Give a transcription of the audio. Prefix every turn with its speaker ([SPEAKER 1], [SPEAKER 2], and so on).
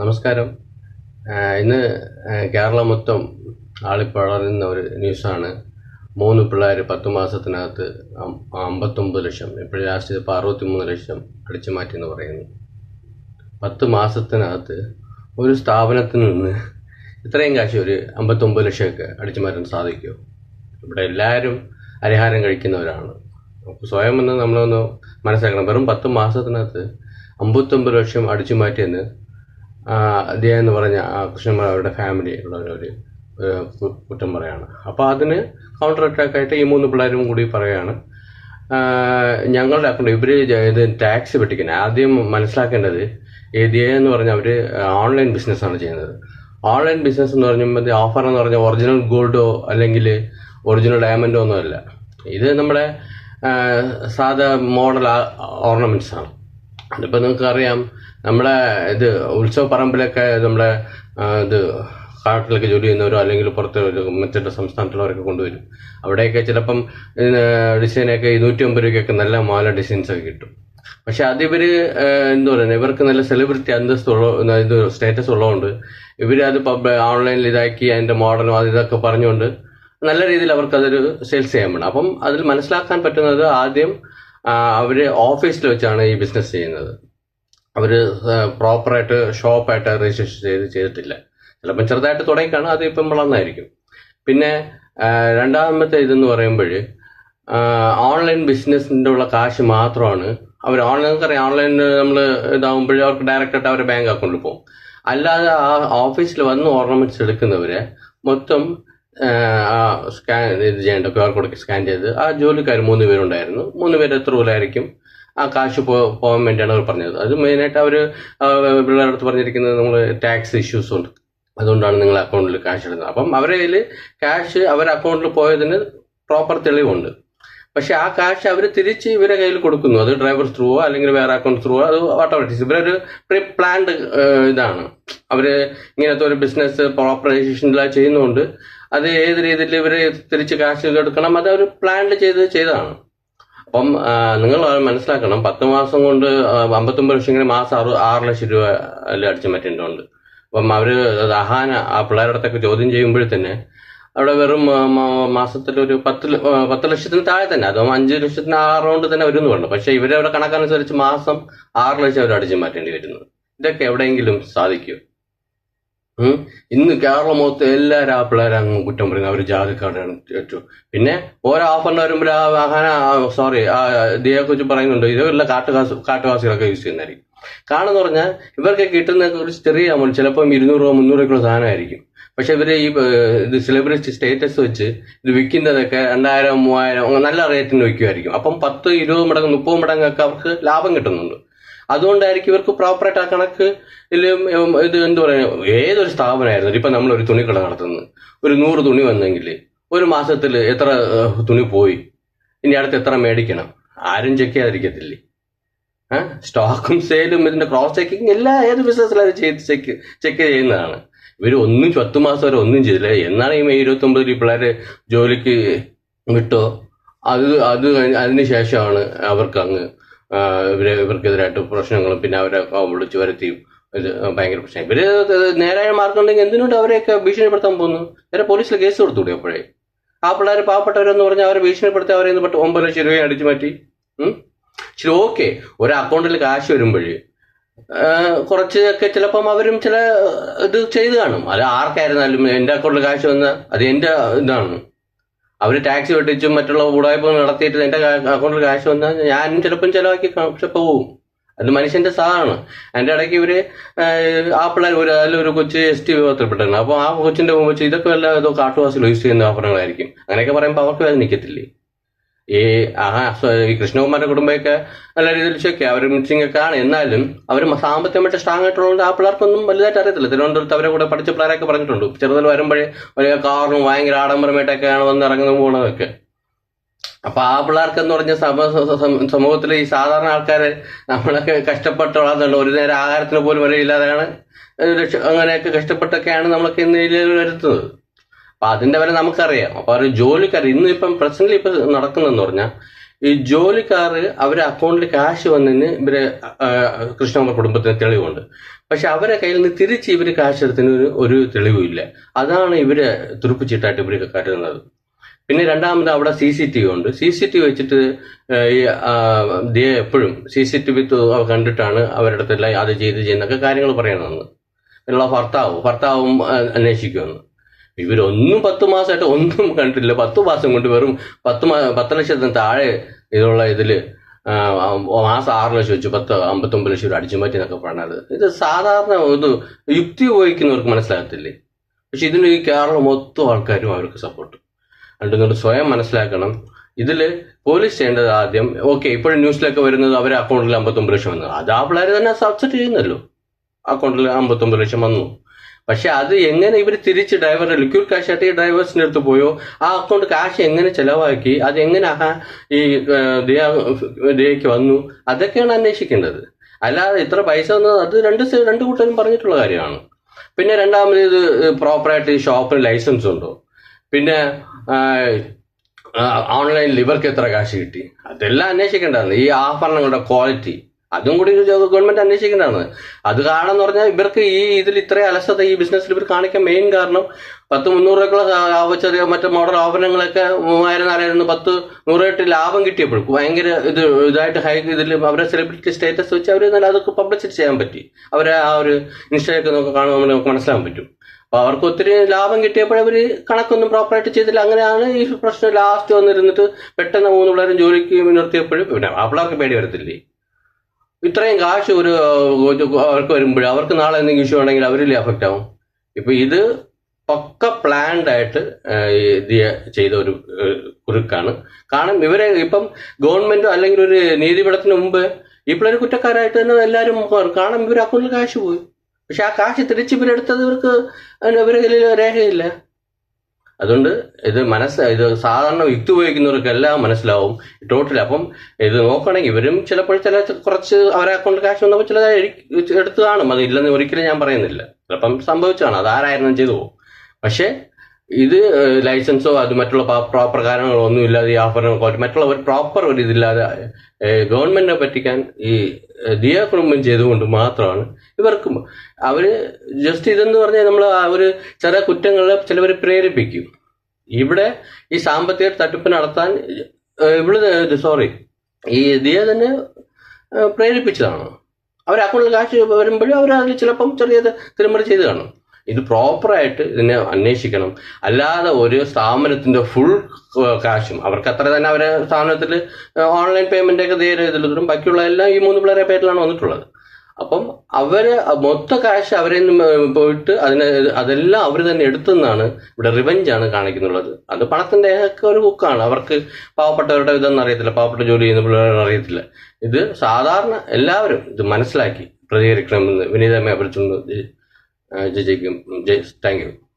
[SPEAKER 1] നമസ്കാരം. ഇന്ന് കേരളം മൊത്തം ആളിപ്പളരുന്ന ഒരു ന്യൂസാണ്. മൂന്ന് പിള്ളേർ പത്ത് മാസത്തിനകത്ത് അമ്പത്തൊമ്പത് ലക്ഷം ഇപ്പോൾ ലാസ്റ്റ് ഇപ്പോൾ അറുപത്തിമൂന്ന് ലക്ഷം അടിച്ചു മാറ്റി എന്ന് പറയുന്നു. പത്ത് മാസത്തിനകത്ത് ഒരു സ്ഥാപനത്തിൽ നിന്ന് ഇത്രയും കാശ് ഒരു അമ്പത്തൊമ്പത് ലക്ഷമൊക്കെ അടിച്ചു മാറ്റാൻ സാധിക്കുമോ ഇവിടെ എല്ലാവരും അരിഹാരം കഴിക്കുന്നവരാണ്. നമുക്ക് സ്വയം ഒന്ന് നമ്മളൊന്ന് മനസ്സിലാക്കണം. വെറും പത്ത് മാസത്തിനകത്ത് അമ്പത്തൊമ്പത് ലക്ഷം അടിച്ചു മാറ്റിയെന്ന് അദ്ദേഹം എന്ന് പറഞ്ഞ കൃഷ്ണന്മാർ ഫാമിലി ഉള്ള ഒരു കുറ്റം പറയാണ്. അപ്പോൾ അതിന് കൗണ്ടർ അറ്റാക്ക് ആയിട്ട് ഈ മൂന്ന് പിള്ളേരും കൂടി പറയുകയാണ് ഞങ്ങളുടെ അക്കൗണ്ട് ഇവർ ഇത് ടാക്സ് വെട്ടിക്കുന്നത് ആദ്യം മനസ്സിലാക്കേണ്ടത് ഈ ദിയ എന്ന് പറഞ്ഞാൽ അവർ ഓൺലൈൻ ബിസിനസ്സാണ് ചെയ്യുന്നത്. ഓൺലൈൻ ബിസിനസ് എന്ന് പറയുമ്പോൾ ഓഫർ എന്ന് പറഞ്ഞാൽ ഒറിജിനൽ ഗോൾഡോ അല്ലെങ്കിൽ ഒറിജിനൽ ഡയമണ്ടോ ഒന്നും അല്ല. ഇത് നമ്മുടെ സാധാ മോഡൽ ഓർണമെന്റ്സ് ആണ്. അതിപ്പോൾ നിങ്ങൾക്ക് അറിയാം നമ്മളെ ഇത് ഉത്സവ പറമ്പിലൊക്കെ നമ്മുടെ ഇത് കാട്ടിലൊക്കെ ജോലി ചെയ്യുന്നവരോ അല്ലെങ്കിൽ പുറത്ത് മറ്റൊരു മറ്റു സംസ്ഥാനത്തുള്ളവരൊക്കെ കൊണ്ടുവരും. അവിടെയൊക്കെ ചിലപ്പം ഡിസൈനൊക്കെ ഇരുന്നൂറ്റി അമ്പത് രൂപയ്ക്കൊക്കെ നല്ല മാല ഡിസൈൻസ് ഒക്കെ കിട്ടും. പക്ഷെ അതിവർ എന്താ പറയുക ഇവർക്ക് നല്ല സെലിബ്രിറ്റി അന്തസ്തുള്ള ഇത് സ്റ്റേറ്റസ് ഉള്ളതുകൊണ്ട് ഇവർ അത് ഓൺലൈനിൽ ഇതാക്കി അതിന്റെ മോഡലും അത് ഇതൊക്കെ പറഞ്ഞുകൊണ്ട് നല്ല രീതിയിൽ അവർക്ക് അതൊരു സെയിൽസ് ചെയ്യാൻ വേണം. അപ്പം അതിൽ മനസ്സിലാക്കാൻ പറ്റുന്നത് ആദ്യം അവർ ഓഫീസിൽ വെച്ചാണ് ഈ ബിസിനസ് ചെയ്യുന്നത്. അവർ പ്രോപ്പറായിട്ട് ഷോപ്പായിട്ട് രജിസ്ട്രേഷൻ ചെയ്ത് ചെയ്തിട്ടില്ല. ചിലപ്പോൾ ചെറുതായിട്ട് തുടങ്ങിക്കാണ് അത് ഇപ്പം വളർന്നായിരിക്കും. പിന്നെ രണ്ടാമത്തെ ഇതെന്ന് പറയുമ്പോൾ ഓൺലൈൻ ബിസിനസ്സിന്റെ ഉള്ള കാശ് മാത്രമാണ് അവർ ഓൺലൈൻ അറിയാം ഓൺലൈൻ നമ്മൾ ഇതാവുമ്പോൾ അവർക്ക് ഡയറക്റ്റായിട്ട് അവരുടെ ബാങ്ക് അക്കൗണ്ടിൽ പോകും. അല്ലാതെ ആ ഓഫീസിൽ വന്ന് ഓർണമെന്റ്സ് എടുക്കുന്നവരെ മൊത്തം സ്കാൻ ഇത് ചെയ്യേണ്ട ക്യു ആർ കോഡ് സ്കാൻ ചെയ്ത് ആ ജോലിക്കാർ മൂന്ന് പേരുണ്ടായിരുന്നു. മൂന്ന് പേര് എത്ര പോലായിരിക്കും ആ കാശ് പോകാൻ വേണ്ടിയാണ് അവർ പറഞ്ഞത്. അത് മെയിനായിട്ട് അവർ പിള്ളേരുടെ അടുത്ത് പറഞ്ഞിരിക്കുന്നത് നമ്മൾ ടാക്സ് ഇഷ്യൂസ് ഉണ്ട്. അതുകൊണ്ടാണ് നിങ്ങൾ അക്കൗണ്ടിൽ ക്യാഷ് ഇടുന്നത്. അപ്പം അവരെ കയ്യിൽ ക്യാഷ് അവരുടെ അക്കൗണ്ടിൽ പോയതിന് പ്രോപ്പർ തെളിവുണ്ട്. പക്ഷെ ആ ക്യാഷ് അവർ തിരിച്ച് ഇവരെ കയ്യിൽ കൊടുക്കുന്നു. അത് ഡ്രൈവർ ത്രൂവോ അല്ലെങ്കിൽ വേറെ അക്കൗണ്ട് ത്രൂവോ അത് ഓട്ടോമാറ്റിക്സ് ഇവരൊരു പ്രീ പ്ലാൻഡ് ഇതാണ്. അവർ ഇങ്ങനത്തെ ഒരു ബിസിനസ് പ്രോപ്പറൈസേഷനിലാണ് ചെയ്യുന്നതുകൊണ്ട് അത് ഏത് രീതിയിൽ ഇവർ തിരിച്ച് കാശ് എടുക്കണം? അത് അവർ പ്ലാൻഡ് ചെയ്ത് ചെയ്തതാണ്. അപ്പം നിങ്ങൾ മനസ്സിലാക്കണം. പത്ത് മാസം കൊണ്ട് അമ്പത്തൊമ്പത് ലക്ഷം മാസം ആറ് ആറ് ലക്ഷം രൂപ അടിച്ചു മാറ്റേണ്ടതുണ്ട് അപ്പം അവർ അഹാന ആ പിള്ളേരുടെ അടുത്തൊക്കെ ചോദ്യം ചെയ്യുമ്പോഴേ തന്നെ അവിടെ വെറും മാസത്തിൽ ഒരു പത്ത് പത്ത് ലക്ഷത്തിന് താഴെ തന്നെ. അതും അഞ്ച് ലക്ഷത്തിന് ആറൗണ്ട് റൗണ്ട് തന്നെ വരുമെന്ന് പറഞ്ഞു. പക്ഷെ ഇവരവിടെ കണക്കനുസരിച്ച് മാസം ആറ് ലക്ഷം അവർ അടിച്ചു മാറ്റേണ്ടി വരുന്നത് ഇതൊക്കെ എവിടെയെങ്കിലും സാധിക്കും. ഇന്ന് കേരളം മൊത്തം എല്ലാവരും ആ പിള്ളേരെ അങ്ങ് കുറ്റം പറയും അവർ ജാതിക്കാരാണ് ഏറ്റവും. പിന്നെ ഓരോ ഓഫറിന് വരുമ്പോൾ ആ വാഹന സോറി ആ ദിയെ കുറിച്ച് പറയുന്നുണ്ട്. ഇതെല്ലാം കാട്ടുകാസ് കാട്ടുവാസികളൊക്കെ യൂസ് ചെയ്യുന്നതായിരിക്കും. കാരണം എന്ന് പറഞ്ഞാൽ ഇവർക്ക് കിട്ടുന്ന ഒരു ചെറിയ അമൗണ്ട് ചിലപ്പം ഇരുന്നൂറ് രൂപ മുന്നൂറ് രൂപ സാധനമായിരിക്കും. പക്ഷെ ഇവർ ഈ ഇത് സെലിബ്രിറ്റി സ്റ്റേറ്റസ് വെച്ച് ഇത് വിൽക്കുന്നതൊക്കെ രണ്ടായിരം മൂവായിരം നല്ല റേറ്റിന് വിൽക്കുമായിരിക്കും അപ്പം പത്ത് ഇരുപത് മടങ്ങ് മുപ്പത് മടങ്ങൊക്കെ അവർക്ക് ലാഭം കിട്ടുന്നുണ്ട്. അതുകൊണ്ടായിരിക്കും ഇവർക്ക് പ്രോപ്പറായിട്ട് ആ കണക്ക് ഇത് എന്ത് പറയുക ഏതൊരു സ്ഥാപനമായിരുന്നു ഇപ്പം നമ്മൾ ഒരു തുണിക്കട നടത്തുന്നത്. ഒരു നൂറ് തുണി വന്നെങ്കിൽ ഒരു മാസത്തിൽ എത്ര തുണി പോയി? ഇനി അടുത്ത് എത്ര മേടിക്കണം? ആരും ചെക്ക് ചെയ്യാതിരിക്കത്തില്ലേ? സ്റ്റോക്കും സെയിലും ഇതിന്റെ ക്രോസ് ചെക്കിങ് എല്ലാ ഏത് ബിസിനസ്സിലും ചെയ്ത് ചെക്ക് ചെക്ക് ചെയ്യുന്നതാണ്. ഇവർ ഒന്നും പത്ത് മാസം വരെ ഒന്നും ചെയ്തില്ല. എന്നാണ് ഈ മെയ് ഇരുപത്തി ഒമ്പതിൽ ഈ പിള്ളേര് ജോലിക്ക് വിട്ടോ? അത് അത് അതിന് ശേഷമാണ് അവർക്ക് അങ്ങ് ഇവരെ ഇവർക്കെതിരായിട്ട് പ്രശ്നങ്ങളും പിന്നെ അവരെ വിളിച്ചു വരുത്തിയും ഇത് ഭയങ്കര പ്രശ്നം. ഇവർ നേരായ മാർഗം ഉണ്ടെങ്കിൽ എന്തിനോട് അവരെയൊക്കെ ഭീഷണിപ്പെടുത്താൻ പോകുന്നു നേരെ പോലീസിൽ കേസ് കൊടുത്തുകൂടി അപ്പോഴേ? ആ പിള്ളേർ പാവപ്പെട്ടവരെന്ന് പറഞ്ഞാൽ അവരെ ഭീഷണിപ്പെടുത്തി അവരെ പെട്ട് ഒമ്പത് ലക്ഷം രൂപ അടിച്ചു മാറ്റി? ശരി ഓക്കെ. ഒരു അക്കൗണ്ടിൽ കാശ് വരുമ്പോഴേ കുറച്ചൊക്കെ ചിലപ്പം അവരും ചില ഇത് ചെയ്ത് കാണും. അത് ആർക്കായിരുന്നാലും എന്റെ അക്കൗണ്ടിൽ കാശ് വന്ന അത് എന്റെ ഇതാണ്. അവർ ടാക്സി വെട്ടിച്ചും മറ്റുള്ള ഉടായ്പ നടത്തിയിട്ട് എന്റെ അക്കൗണ്ടിൽ കാശ് വന്നാൽ ഞാനും ചിലപ്പം ചിലവാക്കി. പക്ഷെ പോവും. അത് മനുഷ്യന്റെ സാധാണ് എന്റെ ഇടയ്ക്ക് ഇവർ ആ പിള്ളേർ ഒരു അതിലൊരു കൊച്ച് എസ് ടി വിഭാഗത്തിൽപ്പെട്ടാണ് അപ്പോൾ ആ കൊച്ചിന്റെ മുമ്പ് ഇതൊക്കെ വല്ല ഏതോ കാട്ടുവാസികൾ യൂസ് ചെയ്യുന്ന ആഭരണങ്ങളായിരിക്കും അങ്ങനെയൊക്കെ പറയുമ്പോൾ അവർക്ക് അത് നിൽക്കത്തില്ലേ ഈ ആ ഈ കൃഷ്ണകുമാരുടെ കുടുംബമൊക്കെ നല്ല രീതിയിൽ ചെക്ക് അവർ മിക്സിംഗ് ഒക്കെ ആണ്. എന്നാലും അവർ സാമ്പത്തികമായിട്ട് സ്ട്രോങ് ആയിട്ടുള്ളതുകൊണ്ട് ആ പിള്ളേർക്കൊന്നും വലുതായിട്ട് അറിയത്തില്ല. തിരുവനന്തപുരത്ത് അവരെ കൂടെ പഠിച്ച പിള്ളേരൊക്കെ പറഞ്ഞിട്ടുണ്ട്. ചെറുതിൽ വരുമ്പോഴേ ഒരു കാറിനും ഭയങ്കര ആഡംബരമായിട്ടൊക്കെയാണ് വന്ന് ഇറങ്ങുന്ന പോണതൊക്കെ അപ്പൊ ആ പിള്ളേർക്ക് എന്ന് പറഞ്ഞ സമ സമൂഹത്തിലെ ഈ സാധാരണ ആൾക്കാരെ നമ്മളൊക്കെ കഷ്ടപ്പെട്ട് വളർന്നുണ്ട് ഒരു നേരം ആഹാരത്തിന് പോലും വരെ ഇല്ലാതെയാണ് അങ്ങനെയൊക്കെ കഷ്ടപ്പെട്ടൊക്കെയാണ് നമ്മളൊക്കെ ഇന്ന് വരുത്തുന്നത് അപ്പൊ അതിന്റെ വരെ നമുക്കറിയാം. അപ്പൊ ഒരു ജോലിക്കാർ ഇന്ന് ഇപ്പം പ്രസന്റ്ലി ഇപ്പൊ നടക്കുന്നതെന്ന് പറഞ്ഞാൽ ഈ ജോലിക്കാർ അവരെ അക്കൗണ്ടിൽ കാശ് വന്നതിന് ഇവർ കൃഷ്ണകുമാർ കുടുംബത്തിന് തെളിവുണ്ട്. പക്ഷെ അവരെ കയ്യിൽ നിന്ന് തിരിച്ച് ഇവർ കാശ് എടുത്തതിന് ഒരു തെളിവുമില്ല അതാണ് ഇവരെ തുരുപ്പിച്ചിട്ടായിട്ട് ഇവർ കരുതുന്നത്. പിന്നെ രണ്ടാമത് അവിടെ സി സി ടി വി ഉണ്ട്. സി സി ടി വി വെച്ചിട്ട് ഈ ദേ എപ്പോഴും സി സി ടി വി കണ്ടിട്ടാണ് അവരുടെ അത് ചെയ്ത് ചെയ്യുന്നൊക്കെ കാര്യങ്ങൾ പറയണമെന്ന് ഭർത്താവ് ഭർത്താവും അന്വേഷിക്കുമെന്ന്. ഇവരൊന്നും പത്ത് മാസമായിട്ട് ഒന്നും കണ്ടിട്ടില്ല. പത്ത് മാസം കൊണ്ട് വെറും പത്ത് മാ പത്ത് ലക്ഷത്തിന് താഴെ ഇതുള്ള ഇതിൽ മാസം ആറ് ലക്ഷം വെച്ചു. പത്ത് അമ്പത്തൊമ്പത് ലക്ഷം അടിച്ചു മാറ്റി എന്നൊക്കെ പറഞ്ഞത് ഇത് സാധാരണ ഒരു യുക്തി ഉപയോഗിക്കുന്നവർക്ക് മനസ്സിലാകത്തില്ലേ? പക്ഷെ ഇതിന് ഈ കേരളം മൊത്തം ആൾക്കാരും അവർക്ക് സപ്പോർട്ട് അതുകൊണ്ട് സ്വയം മനസ്സിലാക്കണം. ഇതിൽ പോലീസ് ചെയ്യേണ്ടത് ആദ്യം ഓക്കെ ഇപ്പോഴും ന്യൂസിലൊക്കെ വരുന്നത് അവരെ അക്കൗണ്ടിൽ അമ്പത്തൊമ്പത് ലക്ഷം വന്നു. അത് ആ പിള്ളേർ തന്നെ സബ്സിഡി ചെയ്യുന്നല്ലോ. അക്കൗണ്ടിൽ അമ്പത്തൊമ്പത് ലക്ഷം വന്നു. പക്ഷെ അത് എങ്ങനെ ഇവർ തിരിച്ച് ഡ്രൈവർ ലിക്വിഡ് ക്യാഷ് ആയിട്ട് ഈ അടുത്ത് പോയോ? ആ അക്കൗണ്ട് കാശ് എങ്ങനെ ചെലവാക്കി? അത് എങ്ങനെ ഈ ദിയ വന്നു? അതൊക്കെയാണ് അന്വേഷിക്കേണ്ടത്. അല്ലാതെ ഇത്ര പൈസ വന്നത് അത് രണ്ട് രണ്ട് കൂട്ടരും പറഞ്ഞിട്ടുള്ള കാര്യമാണ്. പിന്നെ രണ്ടാമത് ഇത് പ്രോപ്പറായിട്ട് ഷോപ്പിന് ലൈസൻസ് ഉണ്ടോ? പിന്നെ ഓൺലൈനിൽ ഇവർക്ക് എത്ര കാശ് കിട്ടി? അതെല്ലാം അന്വേഷിക്കേണ്ടതാണ്. ഈ ആഭരണങ്ങളുടെ ക്വാളിറ്റി അതും കൂടി ഗവൺമെന്റ് അന്വേഷിക്കേണ്ടതാണ് അത് കാരണം എന്ന് പറഞ്ഞാൽ ഇവർക്ക് ഈ ഇതിൽ ഇത്രയും അലസത ഈ ബിസിനസ്സിൽ ഇവർ കാണിക്കാൻ മെയിൻ കാരണം പത്ത് മുന്നൂറ് രൂപക്കുള്ള ചെറിയ മറ്റേ മോഡൽ ആഭരണങ്ങളൊക്കെ മൂവായിരം നാലായിരം പത്ത് നൂറ് രൂപ ലാഭം കിട്ടിയപ്പോഴും ഭയങ്കര ഇത് ഇതായിട്ട് ഹൈ ഇതിൽ അവരെ സെലിബ്രിറ്റി സ്റ്റേറ്റസ് വെച്ച് അവർ നല്ല അതൊക്കെ പബ്ലിസിറ്റി ചെയ്യാൻ പറ്റി. അവരെ ആ ഒരു ഇൻസ്റ്റയൊക്കെ നമുക്ക് കാണുമ്പോൾ നമുക്ക് മനസ്സിലാക്കാൻ പറ്റും. അപ്പൊ അവർക്ക് ഒത്തിരി ലാഭം കിട്ടിയപ്പോൾ അവർ കണക്കൊന്നും പ്രോപ്പറായിട്ട് ചെയ്തില്ല. അങ്ങനെയാണ് ഈ പ്രശ്നം ലാസ്റ്റ് വന്നിരുന്നിട്ട് പെട്ടെന്ന് മൂന്ന് പിള്ളേരും ജോലിക്ക് നിർത്തിയപ്പോഴും പിന്നെ ആ പിള്ളേർക്ക് പേടി വരത്തില്ലേ? ഇത്രയും കാശ് ഒരു അവർക്ക് വരുമ്പോൾ അവർക്ക് നാളെ എന്തെങ്കിലും ഇഷ്യൂ ഉണ്ടെങ്കിൽ അവരില്ലേ അഫക്റ്റ് ആവും? ഇപ്പൊ ഇത് പക്ക പ്ലാൻഡ് ആയിട്ട് ഏഹ്, ചെയ്ത ഒരു കുറുക്കാണ്. കാരണം ഇവരെ ഇപ്പം ഗവൺമെന്റോ അല്ലെങ്കിൽ ഒരു നീതിപീഠത്തിന് മുമ്പ് പിള്ളേർ കുറ്റക്കാരായിട്ട് തന്നെ എല്ലാവരും. കാരണം ഇവർ അക്കൗണ്ടിൽ കാശ് പോയി. പക്ഷെ ആ കാശ് തിരിച്ച് ഇവരെടുത്തത് ഇവർക്ക് ഇവരുടെ കയ്യിൽ രേഖയില്ല. അതുകൊണ്ട് ഇത് മനസ്സ് ഇത് സാധാരണ യുക്തി ഉപയോഗിക്കുന്നവർക്കെല്ലാം മനസ്സിലാവും ടോട്ടൽ അപ്പം ഇത് നോക്കുകയാണെങ്കിൽ ഇവരും ചിലപ്പോൾ ചില കുറച്ച് അവരെ അക്കൗണ്ടിൽ കാശ് വന്നപ്പോൾ ചില എടുത്തു കാണും. അത് ഇല്ലെന്ന് ഒരിക്കലും ഞാൻ പറയുന്നില്ല. ചിലപ്പം സംഭവിച്ചതാണ്. അത് ആരായിരുന്നു ചെയ്തു പോകും. പക്ഷേ ഇത് ലൈസൻസോ അത് മറ്റുള്ള പ്രോപ്പർ കാര്യങ്ങളോ ഒന്നും ഇല്ലാതെ ഈ ആഫറിനെ മറ്റുള്ള ഒരു പ്രോപ്പർ ഒരു ഇതില്ലാതെ ഗവൺമെന്റിനെ പറ്റിക്കാൻ ഈ ദിയാ ദിയ കുടുംബം ചെയ്തുകൊണ്ട് മാത്രമാണ് ഇവർക്ക് അവർ ജസ്റ്റ് ഇതെന്ന് പറഞ്ഞാൽ നമ്മൾ ഒരു ചില കുറ്റങ്ങളെ ചിലവർ പ്രേരിപ്പിക്കും. ഇവിടെ ഈ സാമ്പത്തിക തട്ടിപ്പ് നടത്താൻ ഇവിടെ സോറി ഈ ദിയ തന്നെ പ്രേരിപ്പിച്ചതാണ്. അവർ അക്കൗണ്ടിൽ കാശ് വരുമ്പോഴും അവർ അതിൽ ചിലപ്പം ചെറിയ തിരുമറി ചെയ്ത് കാണും. ഇത് പ്രോപ്പറായിട്ട് ഇതിനെ അന്വേഷിക്കണം. അല്ലാതെ ഒരു സ്ഥാപനത്തിന്റെ ഫുൾ കാശും അവർക്ക് അത്ര തന്നെ അവരെ സ്ഥാപനത്തിൽ ഓൺലൈൻ പേയ്മെന്റ് ഒക്കെ നേരെ ഇതിലും ബാക്കിയുള്ള എല്ലാം ഈ മൂന്ന് പിള്ളേരെ പേരിലാണ് വന്നിട്ടുള്ളത്. അപ്പം അവർ മൊത്ത കാശ് അവരെ പോയിട്ട് അതിനെ അതെല്ലാം അവർ തന്നെ എടുത്തെന്നാണ് ഇവിടെ റിവഞ്ച് ആണ് കാണിക്കുന്നുള്ളത്. അത് പണത്തിന്റെ ഒക്കെ ഒരു ബുക്കാണ് അവർക്ക് പാവപ്പെട്ടവരുടെ ഇതൊന്നും അറിയത്തില്ല. പാവപ്പെട്ട ജോലി ചെയ്യുന്ന പിള്ളേരൊന്നും അറിയത്തില്ല. ഇത് സാധാരണ എല്ലാവരും ഇത് മനസ്സിലാക്കി പ്രതികരിക്കണമെന്ന് വിനീതമായി അഭ്യർത്ഥിക്കുന്നു. ജയിക്കും. ജയ് താങ്ക് യു.